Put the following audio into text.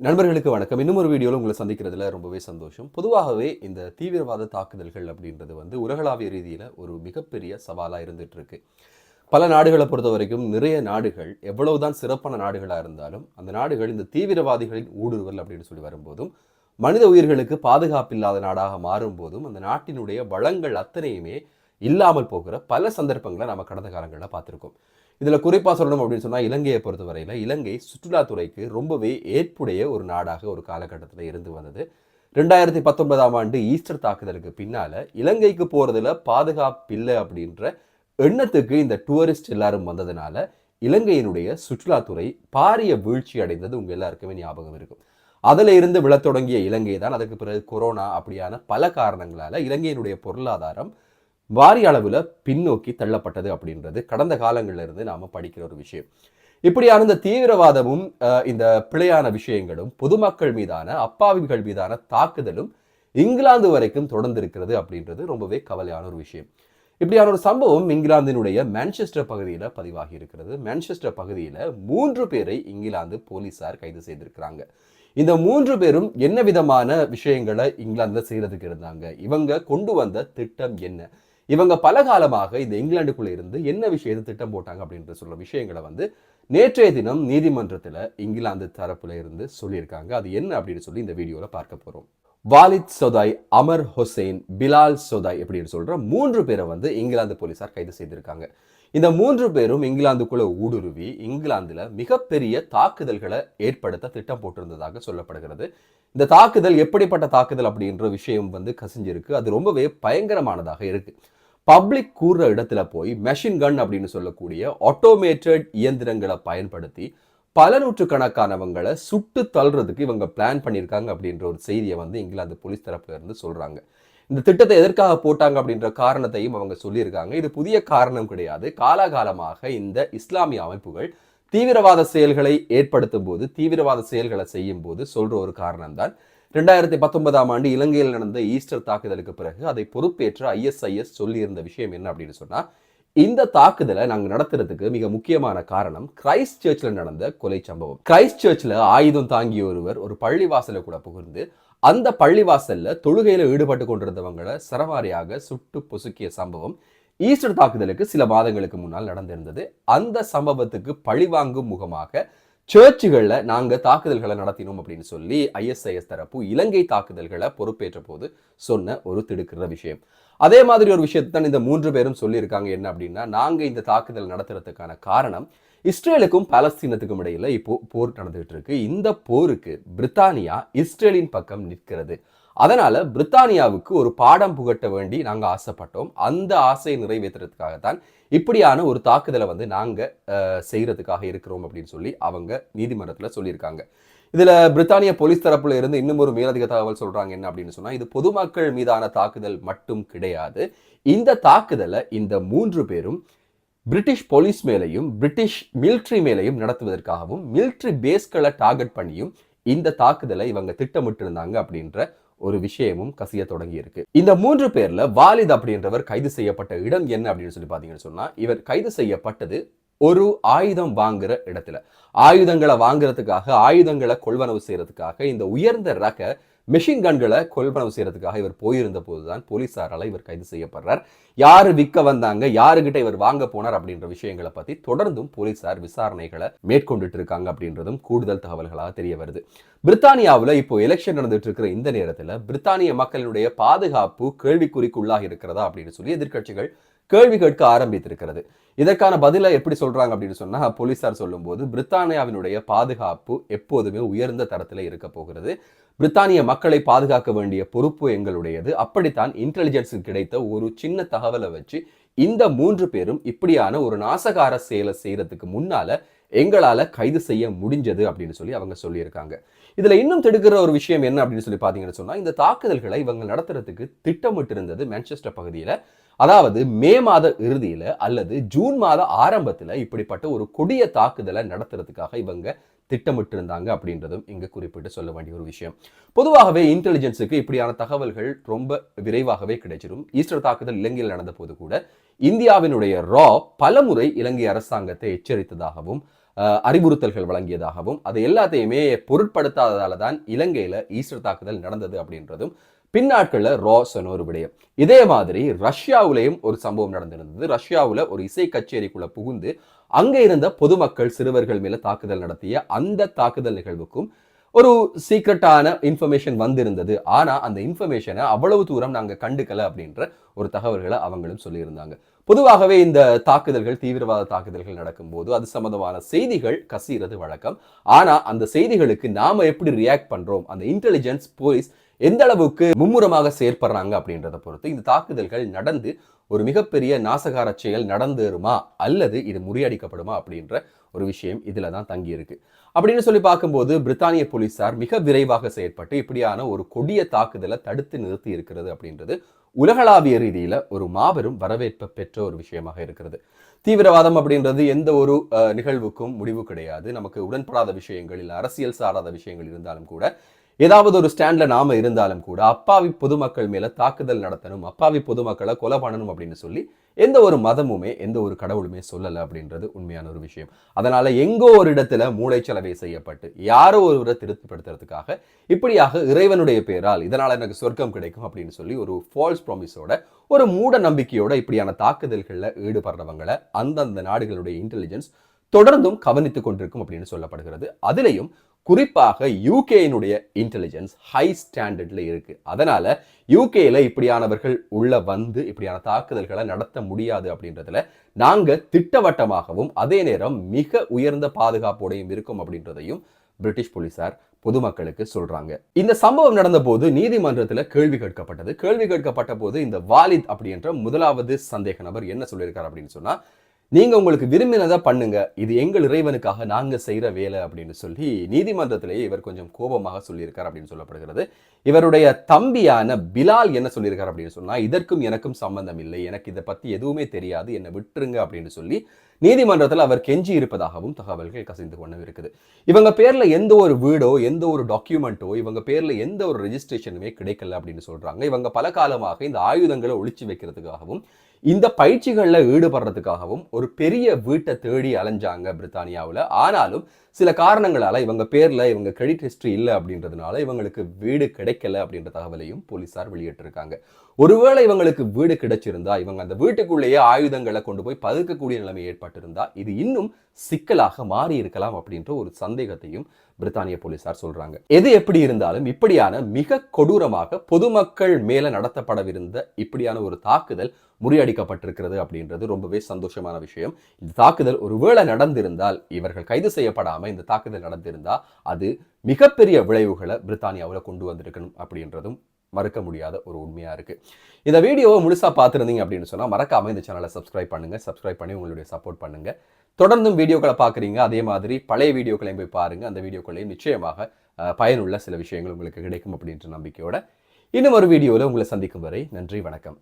நண்பர்களுக்கு வணக்கம். இன்னும் ஒரு வீடியோவில் உங்களை சந்திக்கிறதுல ரொம்பவே சந்தோஷம். பொதுவாகவே இந்த தீவிரவாத தாக்குதல்கள் அப்படின்றது வந்து உலகளாவிய ரீதியில் ஒரு மிகப்பெரிய சவாலாக இருந்துட்டு இருக்கு பல நாடுகளை பொறுத்த வரைக்கும் நிறைய நாடுகள் எவ்வளவுதான் சிறப்பான நாடுகளாக இருந்தாலும் அந்த நாடுகள் இந்த தீவிரவாதிகளின் ஊடுருவல் அப்படின்னு சொல்லி வரும்போதும் மனித உயிர்களுக்கு பாதுகாப்பில்லாத நாடாக மாறும் போதும் அந்த நாட்டினுடைய வளங்கள் அத்தனையுமே இல்லாமல் போகிற பல சந்தர்ப்பங்களை நம்ம கடந்த காலங்களில் பார்த்துருக்கோம். இதில் குறிப்பாக சொல்லணும் அப்படின்னு சொன்னால் இலங்கையை பொறுத்தவரையில் இலங்கை சுற்றுலாத்துறைக்கு ரொம்பவே ஏற்புடைய ஒரு நாடாக ஒரு காலகட்டத்தில் இருந்து வந்தது. ரெண்டாயிரத்தி பத்தொன்பதாம் ஆண்டு ஈஸ்டர் தாக்குதலுக்கு பின்னால் இலங்கைக்கு போகிறதுல பாதுகாப்பு இல்லை அப்படின்ற எண்ணத்துக்கு இந்த டூரிஸ்ட் எல்லாரும் வந்ததுனால இலங்கையினுடைய சுற்றுலாத்துறை பாரிய வீழ்ச்சி அடைந்தது உங்கள் எல்லாருக்குமே ஞாபகம் இருக்கும். அதில் இருந்து விழத் தொடங்கிய இலங்கை தான் அதுக்கு பிறகு கொரோனா அப்படியான பல காரணங்களால் இலங்கையினுடைய பொருளாதாரம் வாரிய அளவில் பின்னோக்கி தள்ளப்பட்டது அப்படின்றது கடந்த காலங்களிலிருந்து நாம் நாம படிக்கிற ஒரு விஷயம். இப்படியான இந்த தீவிரவாதமும் அஹ், இந்த பிழையான விஷயங்களும் பொதுமக்கள் மீதான அப்பாவிகள் மீதான தாக்குதலும் இங்கிலாந்து வரைக்கும் தொடர்ந்து இருக்கிறது அப்படின்றது ரொம்பவே கவலையான ஒரு விஷயம். இப்படியான ஒரு சம்பவம் இங்கிலாந்தினுடைய மான்செஸ்டர் பகுதியில் பதிவாகி இருக்கிறது. மான்செஸ்டர் பகுதியில் மூன்று பேரை இங்கிலாந்து போலீசார் கைது செய்திருக்கிறாங்க. இந்த மூன்று பேரும் என்ன விதமான விஷயங்களை இங்கிலாந்தில் செய்கிறதுக்கு இருந்தாங்க? இவங்க கொண்டு வந்த திட்டம் என்ன? இவங்க பல காலமாக இந்த இங்கிலாந்துக்குள்ளே இருந்து என்ன விஷயத்தை திட்டம் போட்டாங்க அப்படின்ற சொல்ற விஷயங்களை வந்து நேற்றைய தினம் நீதிமன்றத்தில் இங்கிலாந்து தரப்புல இருந்து சொல்லியிருக்காங்க. அது என்ன அப்படின்னு சொல்லி இந்த வீடியோவில் பார்க்க போகிறோம் வாலித் சொதாய் அமர் ஹுசைன் பிலால் சொதாய் அப்படின்னு சொல்கிற மூன்று பேரை வந்து இங்கிலாந்து போலீசார் கைது செய்திருக்காங்க. இந்த மூன்று பேரும் இங்கிலாந்துக்குள்ளே ஊடுருவி இங்கிலாந்தில் மிகப்பெரிய தாக்குதல்களை ஏற்படுத்த திட்டம் போட்டிருந்ததாக சொல்லப்படுகிறது. இந்த தாக்குதல் எப்படிப்பட்ட தாக்குதல் அப்படின்ற விஷயம் வந்து கசிஞ்சிருக்கு. அது ரொம்பவே பயங்கரமானதாக இருக்குது பப்ளிக் கூறுற இடத்துல போய் மெஷின் கன் அப்படின்னு சொல்லக்கூடிய ஆட்டோமேட்டட் இயந்திரங்களை பயன்படுத்தி பல நூற்றுக்கணக்கானவங்களை சுட்டு தள்ளுறதுக்கு இவங்க பிளான் பண்ணியிருக்காங்க அப்படின்ற ஒரு செய்தியை வந்து இங்கிலாந்து போலீஸ் தரப்புல இருந்து சொல்றாங்க. இந்த திட்டத்தை எதற்காக போட்டாங்க அப்படின்ற காரணத்தையும் அவங்க சொல்லியிருக்காங்க. இது புதிய காரணம் கிடையாது. காலாகாலமாக இந்த இஸ்லாமிய அமைப்புகள் தீவிரவாத செயல்களை ஏற்படுத்தும் போது தீவிரவாத செயல்களை செய்யும் போது சொல்ற ஒரு காரணம் தான் ரெண்டாயிரத்தி பத்தொன்பதாம் ஆண்டு இலங்கையில் நடந்த ஈஸ்டர் தாக்குதலுக்கு பிறகு அதை பொறுப்பேற்ற ஐஎஸ்ஐஎஸ் சொல்லியிருந்த விஷயம் என்ன அப்படின்னு சொன்னா இந்த தாக்குதலை நாங்கள் நடத்துறதுக்கு மிக முக்கியமான காரணம் கிரைஸ்ட் சர்ச்சில் நடந்த கொலை சம்பவம். கிரைஸ்ட் சர்ச்சில் ஆயுதம் தாங்கிய ஒருவர் ஒரு பள்ளிவாசலை கூட புகுந்து அந்த பள்ளிவாசல்ல தொழுகையில் ஈடுபட்டு கொண்டிருந்தவங்களை சரவாரியாக சுட்டு பொசுக்கிய சம்பவம் ஈஸ்டர் தாக்குதலுக்கு சில மாதங்களுக்கு முன்னால் நடந்திருந்தது. அந்த சம்பவத்துக்கு பழிவாங்கும் முகமாக சர்ச்சுகளில் நாங்கள் தாக்குதல்களை நடத்தினோம் அப்படின்னு சொல்லி ஐஎஸ்ஐஎஸ் தரப்பு இலங்கை தாக்குதல்களை பொறுப்பேற்ற போது சொன்ன ஒரு திடுக்கிற விஷயம். அதே மாதிரி ஒரு விஷயத்தை தான் இந்த மூன்று பேரும் சொல்லியிருக்காங்க. என்ன அப்படின்னா நாங்கள் இந்த தாக்குதல் நடத்துறதுக்கான காரணம் இஸ்ரேலுக்கும் பாலஸ்தீனத்துக்கும் இடையில இப்போ போர் நடந்துகிட்டு இருக்கு. இந்த போருக்கு பிரித்தானியா இஸ்ரேலின் பக்கம் நிற்கிறது. அதனால் பிரித்தானியாவுக்கு ஒரு பாடம் புகட்ட வேண்டி நாங்கள் ஆசைப்பட்டோம். அந்த ஆசையை நிறைவேற்றுறதுக்காகத்தான் இப்படியான ஒரு தாக்குதலை வந்து நாங்கள் செய்கிறதுக்காக இருக்கிறோம் அப்படின்னு சொல்லி அவங்க நீதிமன்றத்தில் சொல்லியிருக்காங்க. இதில் பிரித்தானிய போலீஸ் தரப்புல இருந்து இன்னும் ஒரு மேலதிக தகவல் சொல்கிறாங்க என்ன அப்படின்னு சொன்னால் இது பொதுமக்கள் மீதான தாக்குதல் மட்டும் கிடையாது. இந்த தாக்குதலை இந்த மூன்று பேரும் பிரிட்டிஷ் போலீஸ் மேலையும் பிரிட்டிஷ் மிலிட்ரி மேலையும் நடத்துவதற்காகவும் மிலிட்ரி பேஸ்களை டார்கெட் பண்ணியும் இந்த தாக்குதலை இவங்க திட்டமிட்டிருந்தாங்க அப்படின்ற ஒரு விஷயமும் கசிய தொடங்கி இருக்கு இந்த மூன்று பேர்ல வாலித் அப்படின்றவர் கைது செய்யப்பட்ட இடம் என்ன அப்படின்னு சொல்லி பாத்தீங்கன்னு சொன்னா இவர் கைது செய்யப்பட்டது ஒரு ஆயுதம் வாங்குற இடத்துல. ஆயுதங்களை வாங்குறதுக்காக ஆயுதங்களை கொள்வனவு செய்யறதுக்காக இந்த உயர்ந்த ரக மெஷின் கன்களை கொள்வனவு செய்யறதுக்காக இவர் போயிருந்த போதுதான் போலீசாரால இவர் கைது செய்யப்படுறார். யார் விற்க வந்தாங்க யாருகிட்ட இவர் வாங்க போனார் அப்படின்ற விஷயங்களை பத்தி தொடர்ந்தும் போலீசார் விசாரணைகளை மேற்கொண்டுட்டு இருக்காங்க அப்படின்றதும் கூடுதல் தகவல்களாக தெரிய வருது. பிரித்தானியாவில் இப்போ எலெக்ஷன் நடந்துட்டு இருக்கிற இந்த நேரத்தில் பிரித்தானிய மக்களினுடைய பாதுகாப்பு கேள்விக்குறிக்குள்ளாக இருக்கிறதா அப்படின்னு சொல்லி எதிர்கட்சிகள் கேள்வி கேட்க ஆரம்பித்திருக்கிறது. இதற்கான பதிலை எப்படி சொல்றாங்க அப்படின்னு சொன்னா போலீசார் சொல்லும்போது பிரித்தானியாவினுடைய பாதுகாப்பு எப்போதுமே உயர்ந்த தரத்தில் இருக்க போகிறது. பிரித்தானிய மக்களை பாதுகாக்க வேண்டிய பொறுப்பு எங்களுடையது. அப்படித்தான் இன்டெலிஜென்ஸுக்கு கிடைத்த ஒரு சின்ன தகவலை வச்சு இந்த மூன்று பேரும் இப்படியான ஒரு நாசகார செயலை செய்யறதுக்கு முன்னால எங்களால கைது செய்ய முடிஞ்சது அப்படின்னு சொல்லி அவங்க சொல்லியிருக்காங்க. இதுல இன்னும் திடுக்கிற ஒரு விஷயம் என்ன அப்படின்னு சொல்லி பாத்தீங்கன்னு சொன்னா இந்த தாக்குதல்களை இவங்க நடத்துறதுக்கு திட்டமிட்டிருந்தது மான்செஸ்டர் பகுதியில. அதாவது மே மாத இறுதியில் அல்லது ஜூன் மாத ஆரம்பத்தில் இப்படிப்பட்ட ஒரு கொடிய தாக்குதலை நடத்துறதுக்காக இவங்க திட்டமிட்டிருந்தாங்க அப்படின்றதும் இங்கே குறிப்பிட்டு சொல்ல வேண்டிய ஒரு விஷயம். பொதுவாகவே இன்டெலிஜென்ஸுக்கு இப்படியான தகவல்கள் ரொம்ப விரைவாகவே கிடைச்சிடும் ஈஸ்டர் தாக்குதல் இலங்கையில் நடந்த போது கூட இந்தியாவினுடைய ரா பலமுறை இலங்கை அரசாங்கத்தை எச்சரித்ததாகவும் அறிவுறுத்தல்கள் வழங்கியதாகவும் அது எல்லாத்தையுமே பொருட்படுத்தாததால தான் இலங்கையில் ஈஸ்டர் தாக்குதல் நடந்தது அப்படின்றதும் பின்னாட்களில் ரா ஒரு விடயம். இதே மாதிரி ரஷ்யாவிலையும் ஒரு சம்பவம் நடந்திருந்தது. ரஷ்யாவில் ஒரு இசை கச்சேரிக்குள்ள புகுந்து அங்கே இருந்த பொதுமக்கள் சிறுவர்கள் மேல தாக்குதல் நடத்திய அந்த தாக்குதல் நிகழ்வுக்கும் ஒரு சீக்ரெட்டான இன்ஃபர்மேஷன் வந்திருந்தது. ஆனால் அந்த இன்ஃபர்மேஷனை அவ்வளவு தூரம் நாங்க கண்டுக்கல அப்படின்ற ஒரு தகவல்களை அவங்களும் சொல்லியிருந்தாங்க. பொதுவாகவே இந்த தாக்குதல்கள் தீவிரவாத தாக்குதல்கள் நடக்கும்போது அது சம்பந்தமான செய்திகள் கசிகிறது வழக்கம். ஆனா அந்த செய்திகளுக்கு நாம எப்படி ரியாக்ட் பண்றோம்? அந்த இன்டெலிஜென்ஸ் போலீஸ் எந்த அளவுக்கு மும்முரமாக செயற்படுறாங்க அப்படின்றத பொறுத்து இந்த தாக்குதல்கள் நடந்து ஒரு மிகப்பெரிய நாசகார செயல் நடந்துருமா அல்லது இது முறியடிக்கப்படுமா அப்படின்ற ஒரு விஷயம் இதில் தான் தங்கி இருக்கு அப்படின்னு சொல்லி பார்க்கும்போது பிரித்தானிய போலீசார் மிக விரைவாக செயற்பட்டு இப்படியான ஒரு கொடிய தாக்குதலை தடுத்து நிறுத்தி இருக்கிறது அப்படின்றது உலகளாவிய ரீதியில் ஒரு மாபெரும் வரவேற்பை பெற்ற ஒரு விஷயமாக இருக்கிறது. தீவிரவாதம் அப்படின்றது எந்த ஒரு நிகழ்வுக்கும் முடிவு கிடையாது. நமக்கு உடன்படாத விஷயங்கள் இல்லை அரசியல் சாராத விஷயங்கள் இருந்தாலும் கூட ஏதாவது ஒரு ஸ்டாண்ட்ல நாம இருந்தாலும் கூட அப்பாவி பொதுமக்கள் மேல தாக்குதல் நடத்தணும் அப்பாவி பொதுமக்களை கொலை பண்ணணும் அப்படின்னு சொல்லி எந்த ஒரு மதமுமே எந்த ஒரு கடவுளுமே சொல்லலை அப்படின்றது உண்மையான ஒரு விஷயம். அதனால எங்கோ ஒரு இடத்துல மூளைச்சலவை செய்யப்பட்டு யாரோ ஒருவரை திருப்திப்படுத்துறதுக்காக இப்படியாக இறைவனுடைய பேரால் இதனால எனக்கு சொர்க்கம் கிடைக்கும் அப்படின்னு சொல்லி ஒரு ஃபால்ஸ் ப்ராமிஸோட ஒரு மூட நம்பிக்கையோட இப்படியான தாக்குதல்களில் ஈடுபடுறவங்களை அந்தந்த நாடுகளுடைய இன்டெலிஜென்ஸ் தொடர்ந்தும் கவனித்துக் கொண்டிருக்கும் அப்படின்னு சொல்லப்படுகிறது. அதிலையும் குறிப்பாக யூகேயினுடைய இன்டெலிஜென்ஸ் ஹை ஸ்டாண்டர்ட்ல இருக்குது அதனால் யூகேயில் இப்படியானவர்கள் உள்ளே வந்து இப்படியான தாக்குதல்களை நடத்த முடியாது அப்படின்றதுல நாங்கள் திட்டவட்டமாகவும் அதே நேரம் மிக உயர்ந்த பாதுகாப்போடையும் இருக்கும் அப்படின்றதையும் பிரிட்டிஷ் போலீசார் பொதுமக்களுக்கு சொல்றாங்க. இந்த சம்பவம் நடந்த போது நீதிமன்றத்தில் கேள்வி கேட்கப்பட்டது. கேள்வி கேட்கப்பட்ட போது இந்த வாலித் அப்படின்ற முதலாவது சந்தேக நபர் என்ன சொல்லியிருக்கார் அப்படின்னு சொன்னா நீங்கள் உங்களுக்கு விரும்பினதை பண்ணுங்க. இது எங்கள் இறைவனுக்காக நாங்கள் செய்கிற வேலை அப்படின்னு சொல்லி நீதிமன்றத்திலேயே இவர் கொஞ்சம் கோபமாக சொல்லியிருக்கார் அப்படின்னு சொல்லப்படுகிறது. இவருடைய தம்பியான பிலால் என்ன சொல்லியிருக்கார் அப்படின்னு சொன்னால் இதற்கும் எனக்கும் சம்பந்தம் இல்லை. எனக்கு இதை பற்றி எதுவுமே தெரியாது. என்னை விட்டுருங்க அப்படின்னு சொல்லி நீதிமன்றத்தில் அவர் கெஞ்சி இருப்பதாகவும் தகவல்கள் கசிந்து கொண்டு இருக்குது இவங்க பேரில் எந்த ஒரு வீடோ எந்த ஒரு டாக்குமெண்ட்டோ இவங்க பேரில் எந்த ஒரு ரெஜிஸ்ட்ரேஷனுமே கிடைக்கல அப்படின்னு சொல்கிறாங்க இவங்க பல காலமாக இந்த ஆயுதங்களை ஒழிச்சு வைக்கிறதுக்காகவும் இந்த பயிற்சிகளில் ஈடுபடுறதுக்காகவும் ஒரு பெரிய வீட்டை தேடி அலைஞ்சாங்க பிரித்தானியாவில். ஆனாலும் சில காரணங்களால் இவங்க பேரில் இவங்க கிரெடிட் ஹிஸ்ட்ரி இல்லை அப்படின்றதுனால இவங்களுக்கு வீடு கிடைக்கல அப்படின்ற தகவலையும் போலீசார் வெளியிட்டிருக்காங்க. ஒருவேளை இவங்களுக்கு வீடு கிடைச்சிருந்தா இவங்க அந்த வீட்டுக்குள்ளேயே ஆயுதங்களை கொண்டு போய் பதுக்கக்கூடிய நிலைமை ஏற்பட்டிருந்தா இது இன்னும் சிக்கலாக மாறி இருக்கலாம் அப்படின்ற ஒரு சந்தேகத்தையும் பிரித்தானிய போலீசார் சொல்றாங்க. எது எப்படி இருந்தாலும் இப்படியான மிக கொடூரமாக பொதுமக்கள் மேல நடத்தப்படவிருந்த இப்படியான ஒரு தாக்குதல் முறியடிக்கப்பட்டிருக்கிறது அப்படின்றது ரொம்பவே சந்தோஷமான விஷயம். இந்த தாக்குதல் ஒருவேளை நடந்திருந்தால் இவர்கள் கைது செய்யப்படாம இந்த தாக்குதல் நடந்திருந்தா அது மிகப்பெரிய விளைவுகளை பிரித்தானியாவில் கொண்டு வந்திருக்கணும் அப்படின்றதும் மறுக்க முடியாத ஒரு உண்மையாக இருக்குது இந்த வீடியோவை முழுசாக பார்த்துருந்தீங்க அப்படின்னு சொன்னால் மறக்காமல் இந்த சேனலை சப்ஸ்கிரைப் பண்ணுங்க. சப்ஸ்கிரைப் பண்ணி உங்களுடைய சப்போர்ட் பண்ணுங்கள் தொடர்ந்தும் வீடியோக்களை பார்க்குறீங்க அதே மாதிரி பழைய வீடியோக்களையும் போய் பாருங்கள் அந்த வீடியோக்களையும் நிச்சயமாக பயனுள்ள சில விஷயங்கள் உங்களுக்கு கிடைக்கும் அப்படின்ற நம்பிக்கையோட இன்னும் ஒரு வீடியோவில் உங்களை சந்திக்கும் வரை நன்றி வணக்கம்.